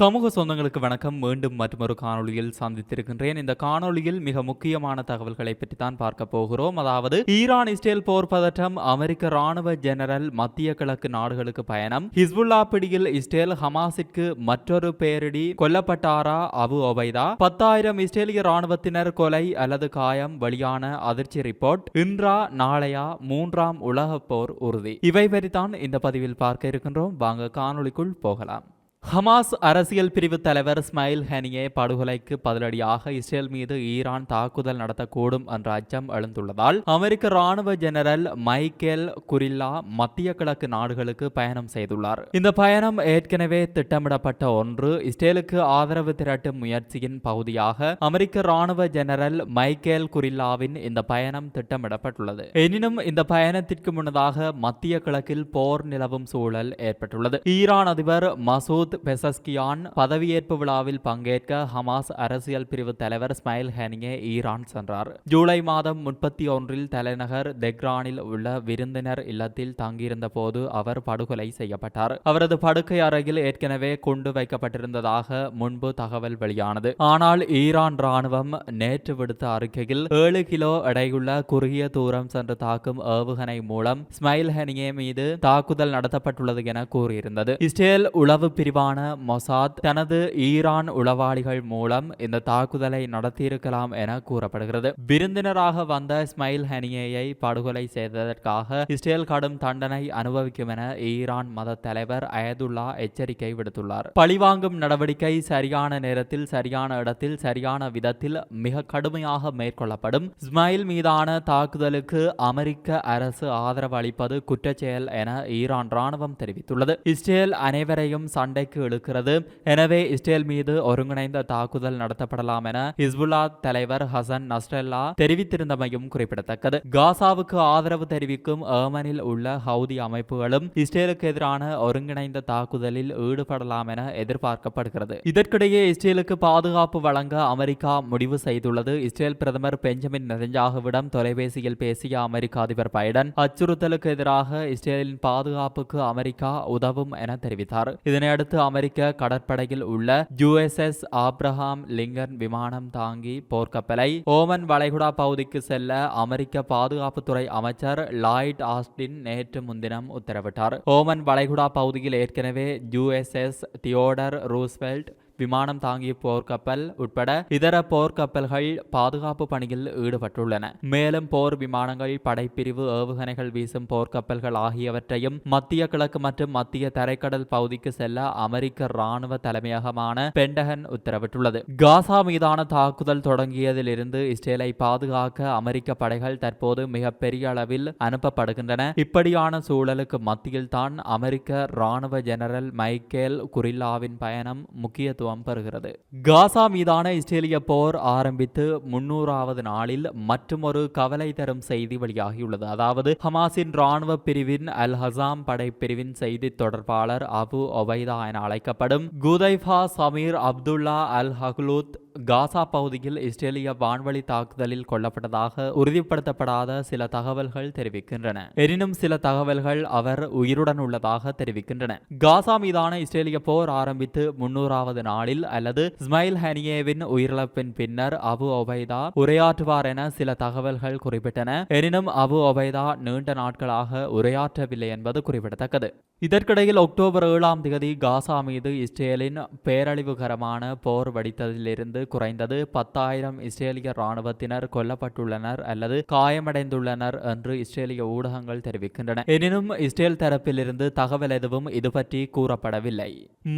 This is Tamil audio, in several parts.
சமூக சொந்தங்களுக்கு வணக்கம். மீண்டும் மற்றொரு காணொளியில் சந்தித்திருக்கின்றேன். இந்த காணொளியில் மிக முக்கியமான தகவல்களை பற்றி தான் பார்க்க போகிறோம். அதாவது ஈரான் இஸ்ரேல் போர் பதற்றம் அமெரிக்க ராணுவ ஜெனரல் மத்திய கிழக்கு நாடுகளுக்கு பயணம். ஹிஸ்புல்லா பிடியில் இஸ்ரேல் ஹமாஸிற்கு மற்றொரு பேரிடி கொல்லப்பட்டாரா? அபு ஒபைதா பத்தாயிரம் இஸ்ரேலிய ராணுவத்தினர் கொலை அல்லது காயம் வழியான அதிர்ச்சி ரிப்போர்ட். இன்றா நாளையா மூன்றாம் உலக போர் உறுதி. இவை பற்றித்தான் இந்த பதிவில் பார்க்க இருக்கின்றோம். வாங்க காணொளிக்குள் போகலாம். ஹமாஸ் அரசியல் பிரிவு தலைவர் ஸ்மைல் ஹனியே படுகொலைக்கு பதிலடியாக இஸ்ரேல் மீது ஈரான் தாக்குதல் நடத்தக்கூடும் என்ற அச்சம் எழுந்துள்ளதால் அமெரிக்க ராணுவ ஜெனரல் மைக்கேல் குரில்லா மத்திய கிழக்கு நாடுகளுக்கு பயணம் செய்துள்ளார். இந்த பயணம் ஏற்கனவே திட்டமிடப்பட்ட ஒன்று. இஸ்ரேலுக்கு ஆதரவு திரட்டும் முயற்சியின் பகுதியாக அமெரிக்க ராணுவ ஜெனரல் மைக்கேல் குரில்லாவின் இந்த பயணம் திட்டமிடப்பட்டுள்ளது. எனினும் இந்த பயணத்திற்கு முன்னதாக மத்திய கிழக்கில் போர் நிலவும் சூழல் ஏற்பட்டுள்ளது. ஈரான் அதிபர் மசூத் மசூத் பெசஸ்கியான் பதவியேற்பு விழாவில் பங்கேற்க ஹமாஸ் அரசியல் பிரிவு தலைவர் ஸ்மைல் ஹனியே ஈரான் சென்றார். ஜூலை மாதம் முப்பத்தி ஒன்றில் தலைநகர் தெக்ரானில் உள்ள விருந்தினர் இல்லத்தில் தங்கியிருந்த போது அவர் படுகொலை செய்யப்பட்டார். அவரது படுக்கை அறையில் ஏற்கனவே குண்டு வைக்கப்பட்டிருந்ததாக முன்பு தகவல் வெளியானது. ஆனால் ஈரான் ராணுவம் நேற்று விடுத்த அறிக்கையில் ஏழு கிலோ எடையுள்ள குறுகிய தூரம் சென்று தாக்கும் ஏவுகணை மூலம் ஸ்மைல் ஹனியே மீது தாக்குதல் நடத்தப்பட்டுள்ளது என கூறியிருந்தது. இஸ்ரேல் உளவு பிரிவு பிரிவான மொசாத் தனது ஈரான் உளவாளிகள் மூலம் இந்த தாக்குதலை நடத்தியிருக்கலாம் என கூறப்படுகிறது. விருந்தினராக வந்த ஸ்மைல் ஹனியேயை படுகொலை செய்ததற்காக இஸ்ரேல் கடும் தண்டனை அனுபவிக்கும் என ஈரான் மத தலைவர் அயதுல்லா எச்சரிக்கை விடுத்துள்ளார். பழிவாங்கும் நடவடிக்கை சரியான நேரத்தில் சரியான இடத்தில் சரியான விதத்தில் மிக கடுமையாக மேற்கொள்ளப்படும். ஸ்மைல் மீதான தாக்குதலுக்கு அமெரிக்க அரசு ஆதரவு அளிப்பது குற்றச்செயல் என ஈரான் ராணுவம் தெரிவித்துள்ளது. இஸ்ரேல் அனைவரையும் சண்டை சண்டைக்கு இழுக்கிறது எனவே இஸ்ரேல் மீது ஒருங்கிணைந்த தாக்குதல் நடத்தப்படலாம் என ஹிஸ்புல்லா தலைவர் ஹசன் நஸ்ரல்லா தெரிவித்திருந்தமையும் குறிப்பிடத்தக்கது. காசாவுக்கு ஆதரவு தெரிவிக்கும் ஏமனில் உள்ள ஹவுதி அமைப்புகளும் இஸ்ரேலுக்கு எதிரான ஒருங்கிணைந்த தாக்குதலில் ஈடுபடலாம் என எதிர்பார்க்கப்படுகிறது. இதற்கிடையே இஸ்ரேலுக்கு பாதுகாப்பு வழங்க அமெரிக்கா முடிவு செய்துள்ளது. இஸ்ரேல் பிரதமர் பெஞ்சமின் நெதன்யாகுவிடம் தொலைபேசியில் பேசிய அமெரிக்க அதிபர் பைடன் அச்சுறுத்தலுக்கு எதிராக இஸ்ரேலின் பாதுகாப்புக்கு அமெரிக்கா உதவும் என தெரிவித்தார். இதனையடுத்து அமெரிக்க கடற்படையில் உள்ள யுஎஸ்எஸ் ஆப்ரஹாம் லிங்கன் விமானம் தாங்கி போர்க்கப்பலை ஓமன் வளைகுடா பகுதிக்கு செல்ல அமெரிக்க பாதுகாப்புத்துறை அமைச்சர் லாய்ட் ஆஸ்டின் நேற்று முன்தினம் உத்தரவிட்டார். ஓமன் வளைகுடா பகுதியில் ஏற்கனவே யுஎஸ்எஸ் தியோடர் ரூஸ்வெல்ட் விமானம் தாங்கிய போர்க்கப்பல் உட்பட இதர போர்க்கப்பல்கள் பாதுகாப்பு பணியில் ஈடுபட்டுள்ளன. மேலும் போர் விமானங்கள் படைப்பிரிவு ஏவுகணைகள் வீசும் போர்க்கப்பல்கள் ஆகியவற்றையும் மத்திய கிழக்கு மற்றும் மத்திய தரைக்கடல் பகுதிக்கு செல்ல அமெரிக்க ராணுவ தலைமையகமான பெண்டகன் உத்தரவிட்டுள்ளது. காசா மீதான தாக்குதல் தொடங்கியதிலிருந்து இஸ்ரேலை பாதுகாக்க அமெரிக்க படைகள் தற்போது மிக பெரிய அளவில் அனுப்பப்படுகின்றன. இப்படியான சூழலுக்கு மத்தியில் தான் அமெரிக்க ராணுவ ஜெனரல் மைக்கேல் குரில்லாவின் பயணம் முக்கியத்துவம் முக்கியத்துவம் பெறுகிறது. காசா மீதான இஸ்ரேலிய போர் ஆரம்பித்து முன்னூறாவது நாளில் மற்றொரு கவலை தரும் செய்தி வெளியாகியுள்ளது. அதாவது ஹமாஸின் ராணுவ பிரிவின் அல் ஹசாம் படைப்பிரிவின் செய்தி தொடர்பாளர் அபு ஒபைதா என அழைக்கப்படும் குதைஃபா சமீர் அப்துல்லா அல் ஹக்லூத் காசா பகுதியில் இஸ்ரேலிய வான்வழி தாக்குதலில் கொல்லப்பட்டதாக உறுதிப்படுத்தப்படாத சில தகவல்கள் தெரிவிக்கின்றன. எனினும் சில தகவல்கள் அவர் உயிருடன் உள்ளதாக தெரிவிக்கின்றன. காசா மீதான இஸ்ரேலிய போர் ஆரம்பித்து முன்னூறாவது நாளில் அல்லது இஸ்மாயில் ஹனியேவின் உயிரிழப்பின் பின்னர் அபு ஒபைதா உரையாற்றுவார் என சில தகவல்கள் குறிப்பிட்டன. எனினும் அபு ஒபைதா நீண்ட நாட்களாக உரையாற்றவில்லை என்பது குறிப்பிடத்தக்கது. இதற்கிடையில் அக்டோபர் ஏழாம் தேதி காசா மீது இஸ்ரேலின் பேரழிவுகரமான போர் வடித்ததிலிருந்து குறைந்தது பத்தாயிரம் இஸ்ரேலிய ராணுவத்தினர் கொல்லப்பட்டுள்ளனர் அல்லது காயமடைந்துள்ளனர் என்று இஸ்ரேலிய ஊடகங்கள் தெரிவிக்கின்றன. எனினும் இஸ்ரேல் தரப்பிலிருந்து தகவல் எதுவும் இது பற்றி கூறப்படவில்லை.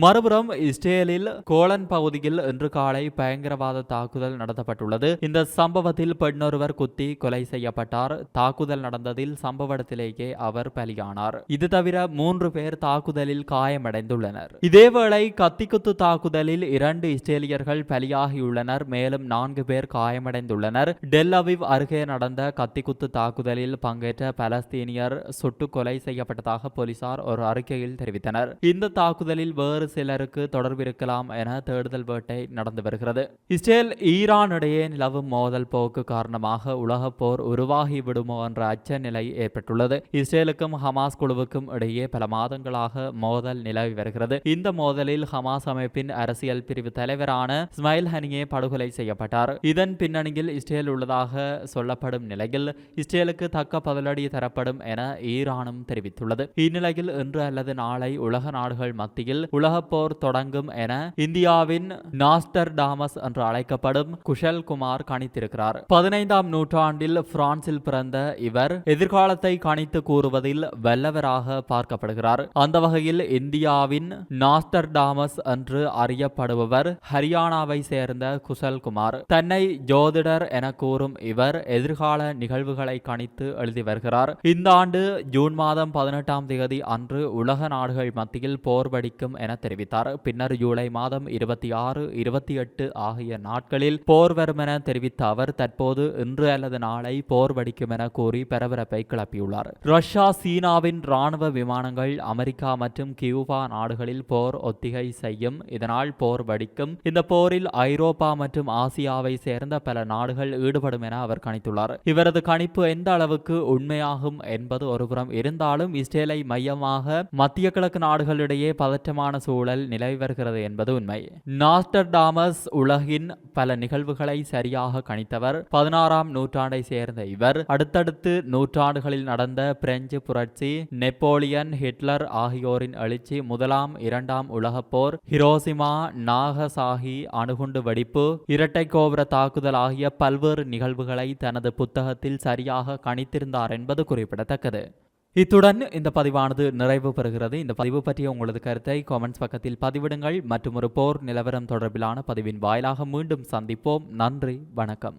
மறுபுறம் இஸ்ரேலில் கோலன் பகுதியில் இன்று காலை பயங்கரவாத தாக்குதல் நடத்தப்பட்டுள்ளது. இந்த சம்பவத்தில் பெண்ணொருவர் குத்தி கொலை செய்யப்பட்டார். தாக்குதல் நடந்ததில் சம்பவ இடத்திலேயே அவர் பலியானார். இது தவிர மூன்று பேர் தாக்குதலில் காயமடைந்துள்ளனர். இதேவேளை கத்திக்குத்து தாக்குதலில் இரண்டு இஸ்ரேலியர்கள் பலியாக பலியாகியுள்ளனர் மேலும் நான்கு பேர் காயமடைந்துள்ளனர். டெல்லவிவ் அருகே நடந்த கத்திக்குத்து தாக்குதலில் பங்கேற்ற பலஸ்தீனியர் சுட்டு கொலை செய்யப்பட்டதாக போலீசார் ஒரு அறிக்கையில் தெரிவித்தனர். இந்த தாக்குதலில் வேறு சிலருக்கு தொடர்பு இருக்கலாம் என தேடுதல் வேட்டை நடந்து வருகிறது. இஸ்ரேல் ஈரான் இடையே நிலவும் மோதல் போக்கு காரணமாக உலக போர் உருவாகி விடுமோ என்ற அச்ச நிலை ஏற்பட்டுள்ளது. இஸ்ரேலுக்கும் ஹமாஸ் குழுவுக்கும் இடையே பல மாதங்களாக மோதல் நிலவி வருகிறது. இந்த மோதலில் ஹமாஸ் அமைப்பின் அரசியல் பிரிவு தலைவரான ஸ்மைல் ஹனியே படுகொலை செய்யப்பட்டார். இதன் பின்னணியில் இஸ்ரேல் உள்ளதாக சொல்லப்படும் நிலையில் இஸ்ரேலுக்கு தக்க பதிலடி தரப்படும் என ஈரானும் தெரிவித்துள்ளது. இந்நிலையில் இன்று அல்லது நாளை உலக நாடுகள் மத்தியில் உலகப் போர் தொடங்கும் என இந்தியாவின் நாஸ்டர் டாமஸ் என்று அழைக்கப்படும் குஷல் குமார் கணித்திருக்கிறார். பதினைந்தாம் நூற்றாண்டில் பிரான்சில் பிறந்த இவர் எதிர்காலத்தை கணித்து கூறுவதில் வல்லவராக பார்க்கப்படுகிறார். அந்த வகையில் இந்தியாவின் நாஸ்டர் டாமஸ் என்று அறியப்படுபவர் ஹரியானாவை சேர்ந்த குசல்குமார் தன்னை ஜோதிடர் என கூறும் இவர் எதிர்கால நிகழ்வுகளை கணித்து எழுதி வருகிறார். இந்த ஆண்டு ஜூன் மாதம் பதினெட்டாம் தேதி அன்று உலக நாடுகள் மத்தியில் போர் வெடிக்கும் என தெரிவித்தார். பின்னர் ஜூலை மாதம் இருபத்தி ஆறு இருபத்தி எட்டு ஆகிய நாட்களில் போர் வரும் என தெரிவித்த அவர் தற்போது இன்று அல்லது நாளை போர் வெடிக்கும் என கூறி பரபரப்பை கிளப்பியுள்ளார். ரஷ்யா சீனாவின் ராணுவ விமானங்கள் அமெரிக்கா மற்றும் கியூபா நாடுகளில் போர் ஒத்திகை செய்யும். இதனால் போர் வெடிக்கும். இந்த போரில் ஐரோப்பா மற்றும் ஆசியாவை சேர்ந்த பல நாடுகள் ஈடுபடும் என அவர் கணித்துள்ளார். இவரது கணிப்பு எந்த அளவுக்கு உண்மையாகும் என்பது ஒருபுறம் இருந்தாலும் இஸ்ரேலை மையமாக மத்திய கிழக்கு நாடுகளிடையே பதற்றமான சூழல் நிலவி வருகிறது என்பது உண்மை. நாஸ்டர்டாமஸ் உலகின் பல நிகழ்வுகளை சரியாக கணித்தவர். பதினாறாம் நூற்றாண்டை சேர்ந்த இவர் அடுத்தடுத்து நூற்றாண்டுகளில் நடந்த பிரெஞ்சு புரட்சி நெப்போலியன் ஹிட்லர் ஆகியோரின் எழுச்சி முதலாம் இரண்டாம் உலகப்போர் ஹிரோசிமா நாகசாகி அணுகுண்டு வெடிப்பு இரட்டை கோபுர தாக்குதல் ஆகிய பல்வேறு நிகழ்வுகளை தனது புத்தகத்தில் சரியாக கணித்திருந்தார் என்பது குறிப்பிடத்தக்கது. இத்துடன் இந்த பதிவானது நிறைவு பெறுகிறது. இந்த பதிவு பற்றிய உங்களது கருத்தை காமெண்ட்ஸ் பக்கத்தில் பதிவிடுங்கள். மற்றும் ஒரு போர் நிலவரம் தொடர்பிலான பதிவின் வாயிலாக மீண்டும் சந்திப்போம். நன்றி வணக்கம்.